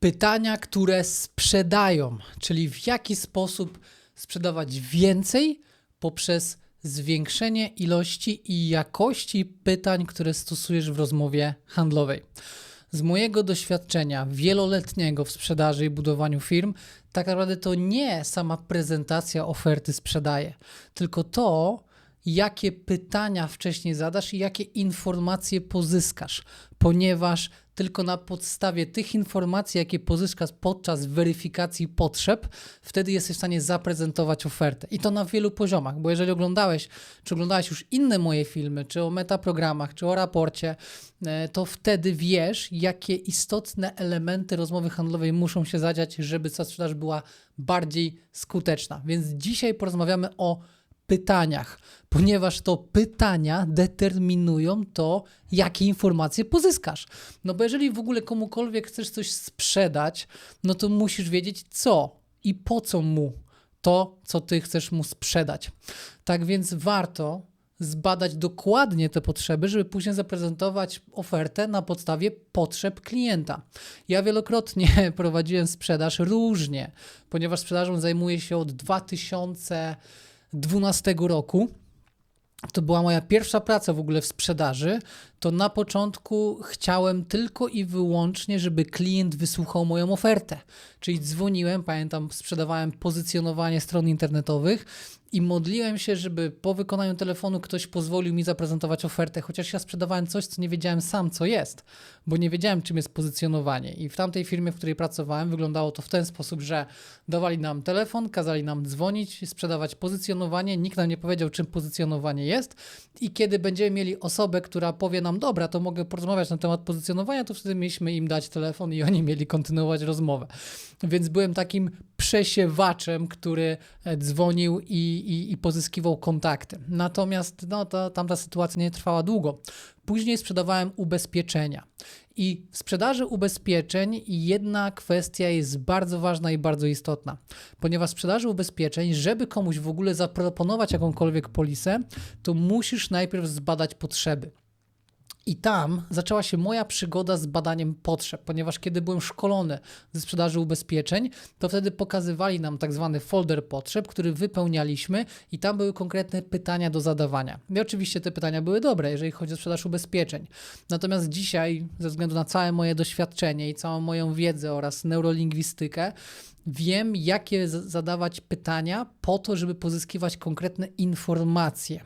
Pytania, które sprzedają, czyli w jaki sposób sprzedawać więcej poprzez zwiększenie ilości i jakości pytań, które stosujesz w rozmowie handlowej. Z mojego doświadczenia wieloletniego w sprzedaży i budowaniu firm, tak naprawdę to nie sama prezentacja oferty sprzedaje, tylko to, jakie pytania wcześniej zadasz i jakie informacje pozyskasz, ponieważ tylko na podstawie tych informacji, jakie pozyskasz podczas weryfikacji potrzeb, wtedy jesteś w stanie zaprezentować ofertę. I to na wielu poziomach, bo jeżeli oglądałeś, czy oglądałeś już inne moje filmy, czy o metaprogramach, czy o raporcie, e, to wtedy wiesz, jakie istotne elementy rozmowy handlowej muszą się zadziać, żeby ta sprzedaż była bardziej skuteczna. Więc dzisiaj porozmawiamy o pytaniach, ponieważ to pytania determinują to, jakie informacje pozyskasz. No bo jeżeli w ogóle komukolwiek chcesz coś sprzedać, no to musisz wiedzieć co i po co mu to, co ty chcesz mu sprzedać. Tak więc warto zbadać dokładnie te potrzeby, żeby później zaprezentować ofertę na podstawie potrzeb klienta. Ja wielokrotnie prowadziłem sprzedaż różnie, ponieważ sprzedażą zajmuję się od 2000 2012 roku. To była moja pierwsza praca w ogóle w sprzedaży. To na początku chciałem tylko i wyłącznie, żeby klient wysłuchał moją ofertę. Czyli dzwoniłem, pamiętam, sprzedawałem pozycjonowanie stron internetowych i modliłem się, żeby po wykonaniu telefonu ktoś pozwolił mi zaprezentować ofertę, chociaż ja sprzedawałem coś, co nie wiedziałem sam, co jest, bo nie wiedziałem, czym jest pozycjonowanie. I w tamtej firmie, w której pracowałem, wyglądało to w ten sposób, że dawali nam telefon, kazali nam dzwonić, sprzedawać pozycjonowanie, nikt nam nie powiedział, czym pozycjonowanie jest. I kiedy będziemy mieli osobę, która powie nam, dobra, to mogę porozmawiać na temat pozycjonowania, to wtedy mieliśmy im dać telefon i oni mieli kontynuować rozmowę. Więc byłem takim przesiewaczem, który e, dzwonił i, i, i pozyskiwał kontakty. Natomiast no, to, tamta sytuacja nie trwała długo. Później sprzedawałem ubezpieczenia. I w sprzedaży ubezpieczeń jedna kwestia jest bardzo ważna i bardzo istotna, ponieważ w sprzedaży ubezpieczeń, żeby komuś w ogóle zaproponować jakąkolwiek polisę, to musisz najpierw zbadać potrzeby. I tam zaczęła się moja przygoda z badaniem potrzeb, ponieważ kiedy byłem szkolony ze sprzedaży ubezpieczeń, to wtedy pokazywali nam tak zwany folder potrzeb, który wypełnialiśmy i tam były konkretne pytania do zadawania. I oczywiście te pytania były dobre, jeżeli chodzi o sprzedaż ubezpieczeń. Natomiast dzisiaj, ze względu na całe moje doświadczenie i całą moją wiedzę oraz neurolingwistykę, wiem, jakie zadawać pytania po to, żeby pozyskiwać konkretne informacje.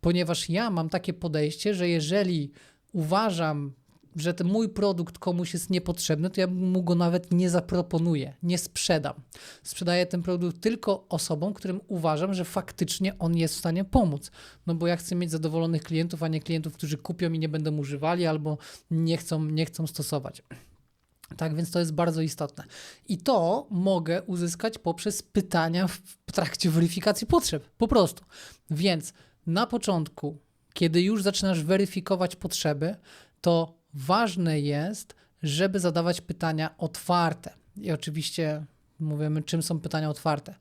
Ponieważ ja mam takie podejście, że jeżeli uważam, że ten mój produkt komuś jest niepotrzebny, to ja mu go nawet nie zaproponuję, nie sprzedam. Sprzedaję ten produkt tylko osobom, którym uważam, że faktycznie on jest w stanie pomóc. No bo ja chcę mieć zadowolonych klientów, a nie klientów, którzy kupią i nie będą używali albo nie chcą, nie chcą stosować. Tak więc to jest bardzo istotne. I to mogę uzyskać poprzez pytania w trakcie weryfikacji potrzeb. Po prostu. Więc na początku kiedy już zaczynasz weryfikować potrzeby, to ważne jest, żeby zadawać pytania otwarte. I oczywiście mówimy, czym są pytania otwarte.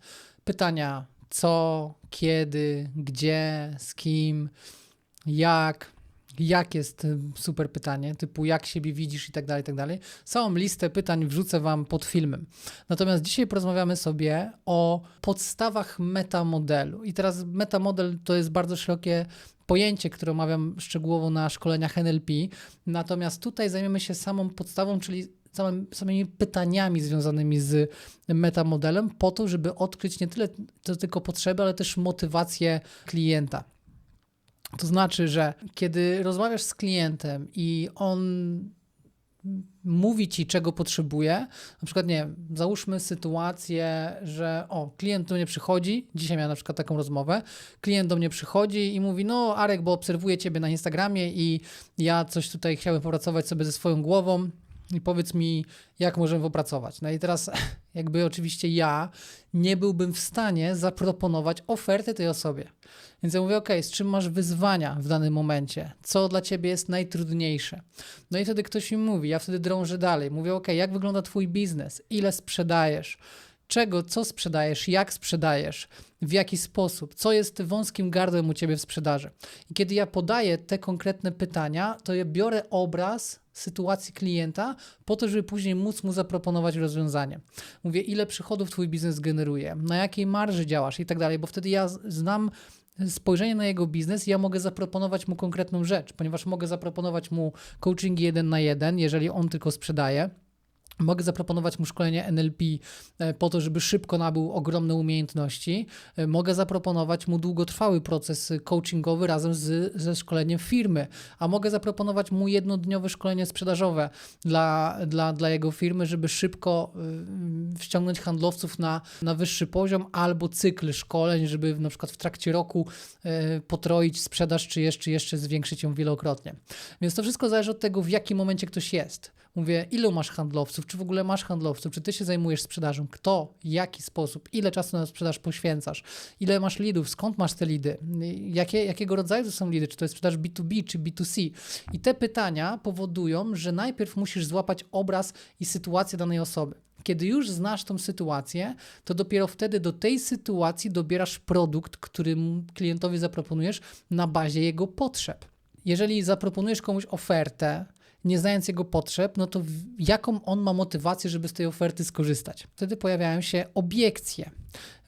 Pytania co, kiedy, gdzie, z kim, jak, jak jest y, super pytanie, typu jak siebie widzisz i tak dalej, i tak dalej. Całą listę pytań wrzucę Wam pod filmem. Natomiast dzisiaj porozmawiamy sobie o podstawach metamodelu. I teraz metamodel to jest bardzo szerokie pojęcie, które omawiam szczegółowo na szkoleniach NLP. Natomiast tutaj zajmiemy się samą podstawą, czyli samym, samymi pytaniami związanymi z metamodelem, po to, żeby odkryć nie tyle to tylko potrzeby, ale też motywację klienta. To znaczy, że kiedy rozmawiasz z klientem i on mówi ci, czego potrzebuje. Na przykład, nie załóżmy sytuację, że o, klient do mnie przychodzi, dzisiaj miałem na przykład taką rozmowę, klient do mnie przychodzi i mówi, no Arek, bo obserwuję ciebie na Instagramie i ja coś tutaj chciałem popracować sobie ze swoją głową i powiedz mi, jak możemy opracować. No i teraz, jakby oczywiście ja nie byłbym w stanie zaproponować oferty tej osobie. Więc ja mówię, ok, z czym masz wyzwania w danym momencie? Co dla ciebie jest najtrudniejsze? No i wtedy ktoś mi mówi, ja wtedy drążę dalej. Mówię, ok, jak wygląda twój biznes? Ile sprzedajesz? Czego, co sprzedajesz, jak sprzedajesz, w jaki sposób, co jest wąskim gardłem u ciebie w sprzedaży. I kiedy ja podaję te konkretne pytania, to ja biorę obraz sytuacji klienta po to, żeby później móc mu zaproponować rozwiązanie. Mówię, ile przychodów twój biznes generuje, na jakiej marży działasz i tak dalej, bo wtedy ja znam spojrzenie na jego biznes, ja mogę zaproponować mu konkretną rzecz, ponieważ mogę zaproponować mu coaching jeden na jeden, jeżeli on tylko sprzedaje. Mogę zaproponować mu szkolenie NLP e, po to, żeby szybko nabył ogromne umiejętności. E, mogę zaproponować mu długotrwały proces coachingowy razem z, ze szkoleniem firmy, a mogę zaproponować mu jednodniowe szkolenie sprzedażowe dla, dla, dla jego firmy, żeby szybko y, ściągnąć handlowców na, na wyższy poziom, albo cykl szkoleń, żeby na przykład w trakcie roku y, potroić sprzedaż, czy jeszcze, jeszcze zwiększyć ją wielokrotnie. Więc to wszystko zależy od tego, w jakim momencie ktoś jest. Mówię, ilu masz handlowców, czy w ogóle masz handlowców, czy ty się zajmujesz sprzedażą, kto, jaki sposób, ile czasu na sprzedaż poświęcasz, ile masz lidów, skąd masz te lidy, jakie, jakiego rodzaju to są lidy, czy to jest sprzedaż B2B, czy B2C. I te pytania powodują, że najpierw musisz złapać obraz i sytuację danej osoby. Kiedy już znasz tą sytuację, to dopiero wtedy do tej sytuacji dobierasz produkt, który klientowi zaproponujesz na bazie jego potrzeb. Jeżeli zaproponujesz komuś ofertę, nie znając jego potrzeb, no to jaką on ma motywację, żeby z tej oferty skorzystać? Wtedy pojawiają się obiekcje.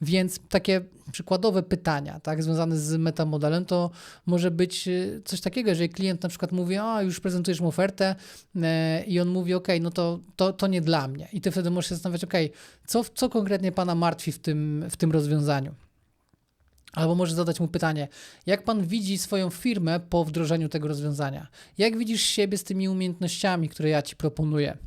Więc takie przykładowe pytania, tak, związane z metamodelem, to może być y, coś takiego, jeżeli klient na przykład mówi, a już prezentujesz mu ofertę e, i on mówi, ok, no to, to, to nie dla mnie. I ty wtedy możesz się zastanawiać, ok, co, co konkretnie pana martwi w tym, w tym rozwiązaniu? Albo może zadać mu pytanie, jak pan widzi swoją firmę po wdrożeniu tego rozwiązania? Jak widzisz siebie z tymi umiejętnościami, które ja ci proponuję?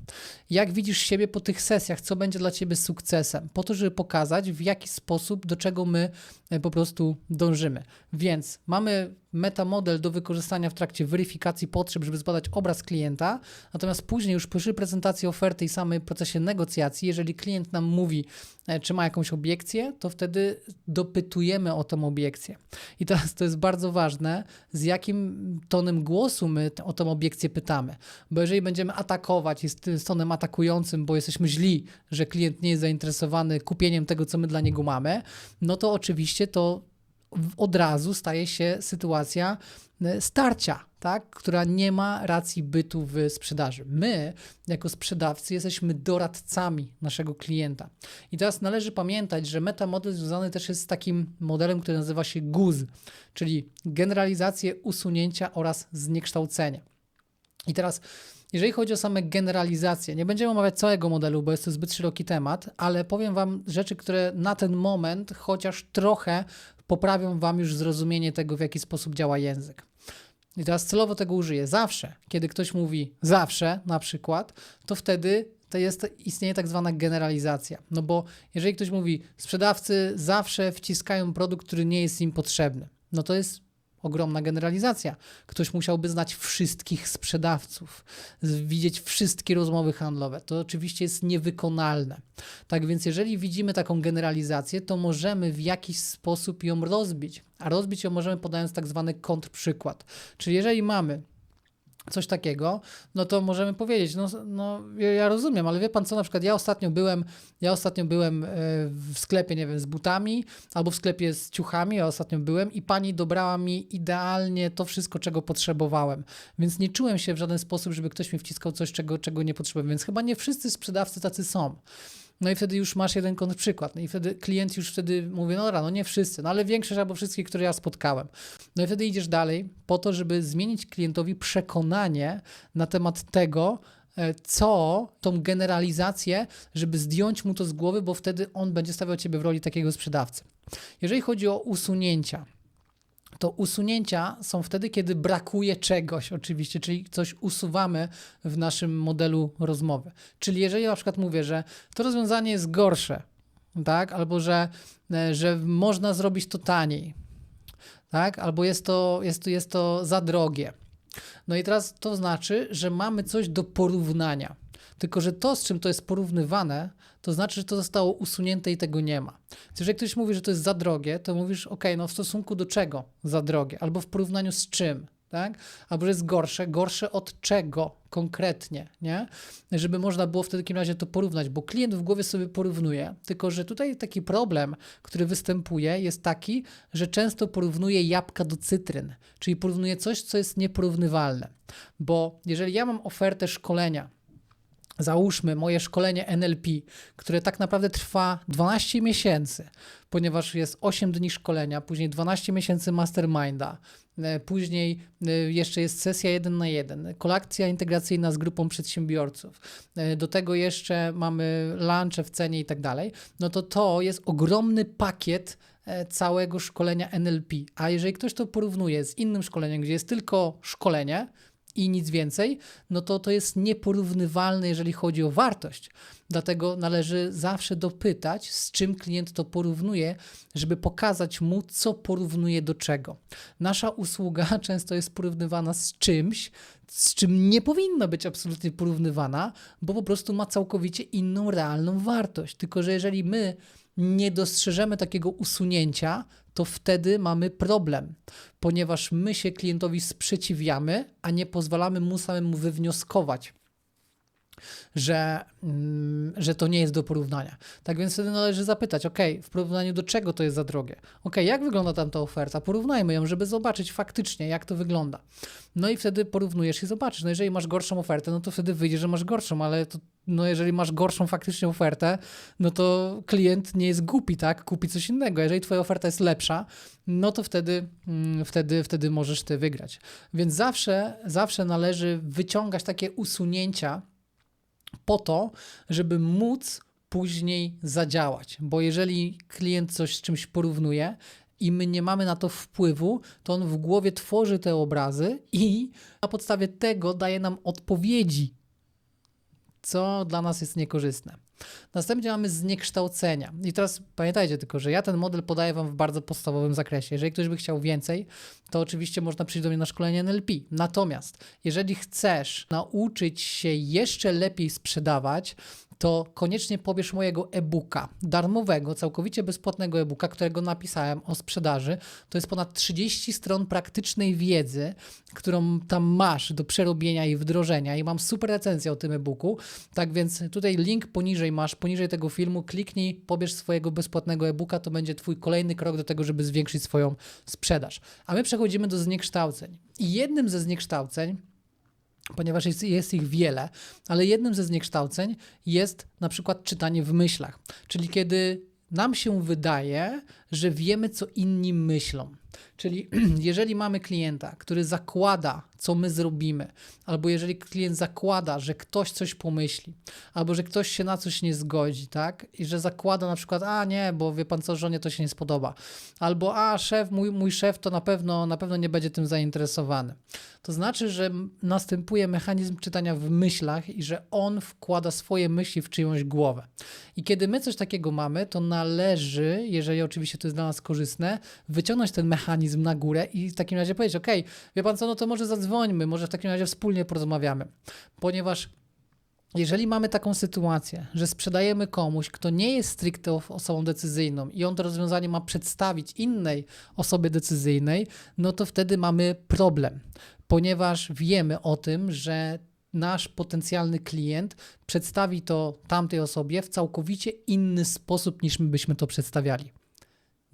Jak widzisz siebie po tych sesjach? Co będzie dla ciebie sukcesem? Po to, żeby pokazać, w jaki sposób, do czego my e, po prostu dążymy. Więc mamy metamodel do wykorzystania w trakcie weryfikacji potrzeb, żeby zbadać obraz klienta, natomiast później już przy prezentacji oferty i samym procesie negocjacji, jeżeli klient nam mówi, e, czy ma jakąś obiekcję, to wtedy dopytujemy o tą obiekcję. I teraz to jest bardzo ważne, z jakim tonem głosu my o tą obiekcję pytamy, bo jeżeli będziemy atakować i z tonem atakującym, bo jesteśmy źli, że klient nie jest zainteresowany kupieniem tego, co my dla niego mamy, no to oczywiście to od razu staje się sytuacja starcia, tak, która nie ma racji bytu w sprzedaży. My, jako sprzedawcy, jesteśmy doradcami naszego klienta. I teraz należy pamiętać, że metamodel związany też jest z takim modelem, który nazywa się GUZ, czyli generalizację, usunięcia oraz zniekształcenie. I teraz jeżeli chodzi o same generalizacje, nie będziemy omawiać całego modelu, bo jest to zbyt szeroki temat, ale powiem Wam rzeczy, które na ten moment chociaż trochę poprawią Wam już zrozumienie tego, w jaki sposób działa język. I teraz celowo tego użyję. Zawsze, kiedy ktoś mówi zawsze, na przykład, to wtedy to jest, istnieje tak zwana generalizacja. No bo jeżeli ktoś mówi, sprzedawcy zawsze wciskają produkt, który nie jest im potrzebny, no to jest ogromna generalizacja. Ktoś musiałby znać wszystkich sprzedawców, widzieć wszystkie rozmowy handlowe. To oczywiście jest niewykonalne. Tak więc, jeżeli widzimy taką generalizację, to możemy w jakiś sposób ją rozbić. A rozbić ją możemy podając tak zwany kontrprzykład. Czyli jeżeli mamy coś takiego, no to możemy powiedzieć, no, no ja rozumiem, ale wie pan co, na przykład ja ostatnio byłem, ja ostatnio byłem e, w sklepie, nie wiem, z butami albo w sklepie z ciuchami, ja ostatnio byłem i pani dobrała mi idealnie to wszystko, czego potrzebowałem, więc nie czułem się w żaden sposób, żeby ktoś mi wciskał coś, czego, czego nie potrzebowałem, więc chyba nie wszyscy sprzedawcy tacy są. No i wtedy już masz jeden kontrprzykład. No i wtedy klient już wtedy mówi, no dobra, no nie wszyscy, no ale większość albo wszystkie, które ja spotkałem. No i wtedy idziesz dalej po to, żeby zmienić klientowi przekonanie na temat tego, e, co tą generalizację, żeby zdjąć mu to z głowy, bo wtedy on będzie stawiał ciebie w roli takiego sprzedawcy. Jeżeli chodzi o usunięcia, to usunięcia są wtedy, kiedy brakuje czegoś, oczywiście, czyli coś usuwamy w naszym modelu rozmowy. Czyli jeżeli na przykład mówię, że to rozwiązanie jest gorsze, tak, albo że, e, że można zrobić to taniej, tak, albo jest to, jest, jest to za drogie. No i teraz to znaczy, że mamy coś do porównania. Tylko, że to, z czym to jest porównywane, to znaczy, że to zostało usunięte i tego nie ma. Więc jeżeli ktoś mówi, że to jest za drogie, to mówisz, ok, no w stosunku do czego za drogie, albo w porównaniu z czym tak? Albo że jest gorsze, gorsze od czego konkretnie, nie? Żeby można było w takim razie to porównać, bo klient w głowie sobie porównuje, tylko że tutaj taki problem, który występuje jest taki, że często porównuje jabłka do cytryn, czyli porównuje coś, co jest nieporównywalne, bo jeżeli ja mam ofertę szkolenia, Załóżmy moje szkolenie NLP, które tak naprawdę trwa 12 miesięcy, ponieważ jest 8 dni szkolenia, później 12 miesięcy masterminda, e, później e, jeszcze jest sesja 1 na 1, kolekcja integracyjna z grupą przedsiębiorców, e, do tego jeszcze mamy lunche w cenie i tak dalej, no to to jest ogromny pakiet całego szkolenia NLP. A jeżeli ktoś to porównuje z innym szkoleniem, gdzie jest tylko szkolenie, i nic więcej, no to to jest nieporównywalne, jeżeli chodzi o wartość. Dlatego należy zawsze dopytać, z czym klient to porównuje, żeby pokazać mu, co porównuje do czego. Nasza usługa często jest porównywana z czymś, z czym nie powinna być absolutnie porównywana, bo po prostu ma całkowicie inną realną wartość. Tylko, że jeżeli my nie dostrzeżemy takiego usunięcia, to wtedy mamy problem, ponieważ my się klientowi sprzeciwiamy, a nie pozwalamy mu samemu wywnioskować, że, mm, że to nie jest do porównania. Tak więc wtedy należy zapytać, ok, w porównaniu do czego to jest za drogie? Ok, jak wygląda tam ta oferta? Porównajmy ją, żeby zobaczyć faktycznie, jak to wygląda. No i wtedy porównujesz i zobaczysz. No jeżeli masz gorszą ofertę, no to wtedy wyjdzie, że masz gorszą, ale to, no jeżeli masz gorszą faktycznie ofertę, no to klient nie jest głupi, tak? Kupi coś innego. Jeżeli twoja oferta jest lepsza, no to wtedy, mm, wtedy, wtedy możesz ty wygrać. Więc zawsze, zawsze należy wyciągać takie usunięcia, po to, żeby móc później zadziałać. Bo jeżeli klient coś z czymś porównuje i my nie mamy na to wpływu, to on w głowie tworzy te obrazy i na podstawie tego daje nam odpowiedzi, co dla nas jest niekorzystne. Następnie mamy zniekształcenia. I teraz pamiętajcie tylko, że ja ten model podaję Wam w bardzo podstawowym zakresie. Jeżeli ktoś by chciał więcej, to oczywiście można przyjść do mnie na szkolenie NLP. Natomiast jeżeli chcesz nauczyć się jeszcze lepiej sprzedawać, to koniecznie pobierz mojego e-booka, darmowego, całkowicie bezpłatnego e-booka, którego napisałem o sprzedaży. To jest ponad 30 stron praktycznej wiedzy, którą tam masz do przerobienia i wdrożenia i mam super recenzję o tym e-booku. Tak więc tutaj link poniżej masz, poniżej tego filmu, kliknij, pobierz swojego bezpłatnego e-booka, to będzie twój kolejny krok do tego, żeby zwiększyć swoją sprzedaż. A my przechodzimy do zniekształceń. I jednym ze zniekształceń ponieważ jest, jest, ich wiele, ale jednym ze zniekształceń jest na przykład czytanie w myślach, czyli kiedy nam się wydaje, że wiemy, co inni myślą. Czyli jeżeli mamy klienta, który zakłada, co my zrobimy, albo jeżeli klient zakłada, że ktoś coś pomyśli, albo że ktoś się na coś nie zgodzi, tak? I że zakłada na przykład, a nie, bo wie pan co, żonie to się nie spodoba, albo a szef, mój, mój szef to na pewno, na pewno nie będzie tym zainteresowany. To znaczy, że następuje mechanizm czytania w myślach i że on wkłada swoje myśli w czyjąś głowę. I kiedy my coś takiego mamy, to należy, jeżeli oczywiście to jest dla nas korzystne, wyciągnąć ten mechanizm na górę i w takim razie powiedzieć, ok, wie pan co, no to może zadzwońmy, może w takim razie wspólnie porozmawiamy. Ponieważ jeżeli mamy taką sytuację, że sprzedajemy komuś, kto nie jest stricte osobą decyzyjną i on to rozwiązanie ma przedstawić innej osobie decyzyjnej, no to wtedy mamy problem, ponieważ wiemy o tym, że nasz potencjalny klient przedstawi to tamtej osobie w całkowicie inny sposób niż my byśmy to przedstawiali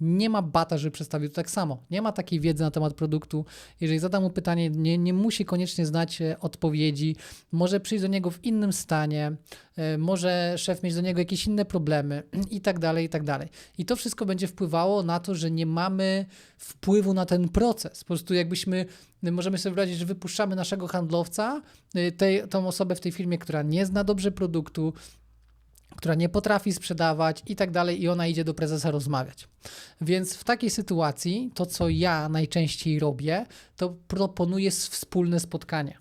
nie ma bata, żeby przedstawił to tak samo. Nie ma takiej wiedzy na temat produktu. Jeżeli zadam mu pytanie, nie, nie musi koniecznie znać e, odpowiedzi, może przyjść do niego w innym stanie, e, może szef mieć do niego jakieś inne problemy i tak dalej, i tak dalej. I to wszystko będzie wpływało na to, że nie mamy wpływu na ten proces. Po prostu jakbyśmy, możemy sobie wyobrazić, że wypuszczamy naszego handlowca, e, tej, tą osobę w tej firmie, która nie zna dobrze produktu, która nie potrafi sprzedawać i tak dalej, i ona idzie do prezesa rozmawiać. Więc w takiej sytuacji to, co ja najczęściej robię, to proponuję wspólne spotkanie,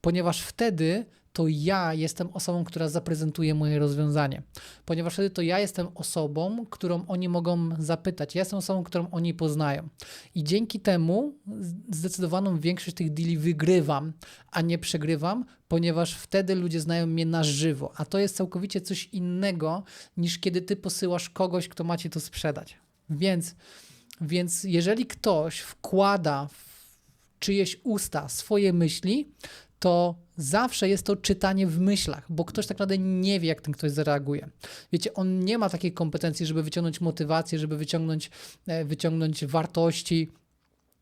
ponieważ wtedy to ja jestem osobą, która zaprezentuje moje rozwiązanie, ponieważ wtedy to ja jestem osobą, którą oni mogą zapytać. Ja jestem osobą, którą oni poznają. I dzięki temu zdecydowaną większość tych deali wygrywam, a nie przegrywam, ponieważ wtedy ludzie znają mnie na żywo, a to jest całkowicie coś innego niż kiedy ty posyłasz kogoś, kto ma ci to sprzedać. Więc, więc jeżeli ktoś wkłada w czyjeś usta, swoje myśli, to zawsze jest to czytanie w myślach, bo ktoś tak naprawdę nie wie, jak ten ktoś zareaguje. Wiecie, on nie ma takiej kompetencji, żeby wyciągnąć motywację, żeby wyciągnąć, e, wyciągnąć wartości,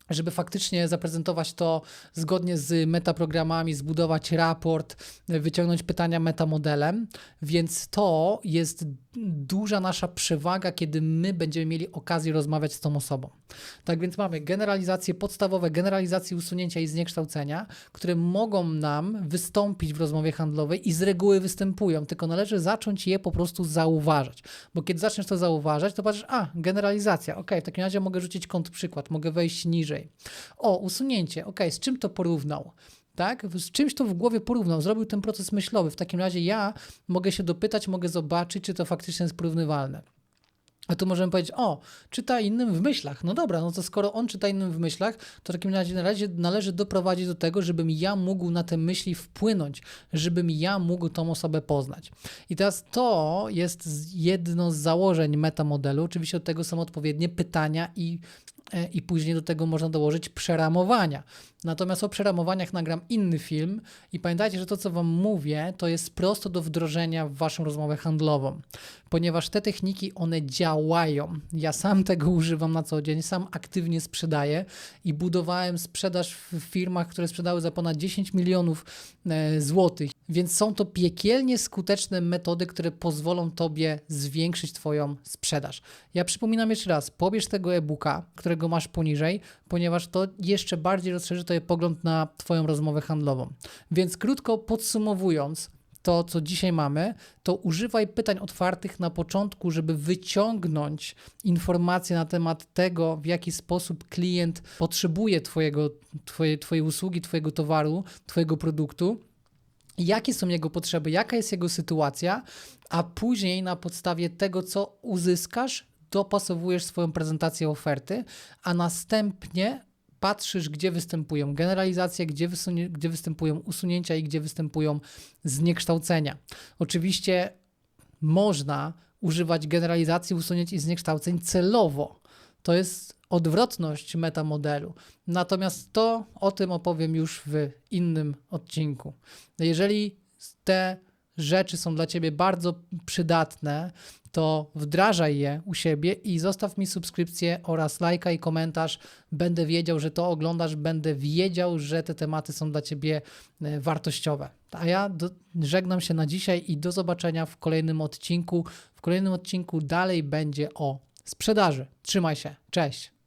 żeby faktycznie zaprezentować to zgodnie z metaprogramami, zbudować raport, wyciągnąć pytania metamodelem, więc to jest duża nasza przewaga, kiedy my będziemy mieli okazję rozmawiać z tą osobą. Tak więc mamy generalizacje podstawowe, generalizacje usunięcia i zniekształcenia, które mogą nam wystąpić w rozmowie handlowej i z reguły występują, tylko należy zacząć je po prostu zauważać, bo kiedy zaczniesz to zauważać, to patrzysz, a, generalizacja, ok, w takim razie mogę rzucić kontrprzykład, mogę wejść niżej. O, usunięcie, ok, z czym to porównał? tak? Z czymś to w głowie porównał, zrobił ten proces myślowy. W takim razie ja mogę się dopytać, mogę zobaczyć, czy to faktycznie jest porównywalne. A tu możemy powiedzieć, o, czyta innym w myślach. No dobra, no to skoro on czyta innym w myślach, to w takim razie, na razie należy doprowadzić do tego, żebym ja mógł na te myśli wpłynąć, żebym ja mógł tą osobę poznać. I teraz to jest jedno z założeń metamodelu. Oczywiście od tego są odpowiednie pytania i i później do tego można dołożyć przeramowania. Natomiast o przeramowaniach nagram inny film i pamiętajcie, że to, co Wam mówię, to jest prosto do wdrożenia w Waszą rozmowę handlową, ponieważ te techniki, one działają. Ja sam tego używam na co dzień, sam aktywnie sprzedaję i budowałem sprzedaż w firmach, które sprzedały za ponad 10 milionów e, złotych, więc są to piekielnie skuteczne metody, które pozwolą Tobie zwiększyć Twoją sprzedaż. Ja przypominam jeszcze raz, pobierz tego e-booka, którego masz poniżej, ponieważ to jeszcze bardziej rozszerzy Twoje pogląd na Twoją rozmowę handlową. Więc krótko podsumowując, to, co dzisiaj mamy, to używaj pytań otwartych na początku, żeby wyciągnąć informacje na temat tego, w jaki sposób klient potrzebuje twojego, twoje, Twojej usługi, Twojego towaru, Twojego produktu jakie są jego potrzeby, jaka jest jego sytuacja, a później na podstawie tego, co uzyskasz, dopasowujesz swoją prezentację oferty, a następnie patrzysz, gdzie występują generalizacje, gdzie, gdzie występują usunięcia i gdzie występują zniekształcenia. Oczywiście można używać generalizacji, usunięć i zniekształceń celowo. To jest odwrotność metamodelu. Natomiast to o tym opowiem już w innym odcinku. Jeżeli te rzeczy są dla Ciebie bardzo przydatne, to wdrażaj je u siebie i zostaw mi subskrypcję oraz lajka i komentarz. Będę wiedział, że to oglądasz, będę wiedział, że te tematy są dla Ciebie e, wartościowe. A ja do, żegnam się na dzisiaj i do zobaczenia w kolejnym odcinku. W kolejnym odcinku dalej będzie o sprzedaży. Trzymaj się. Cześć.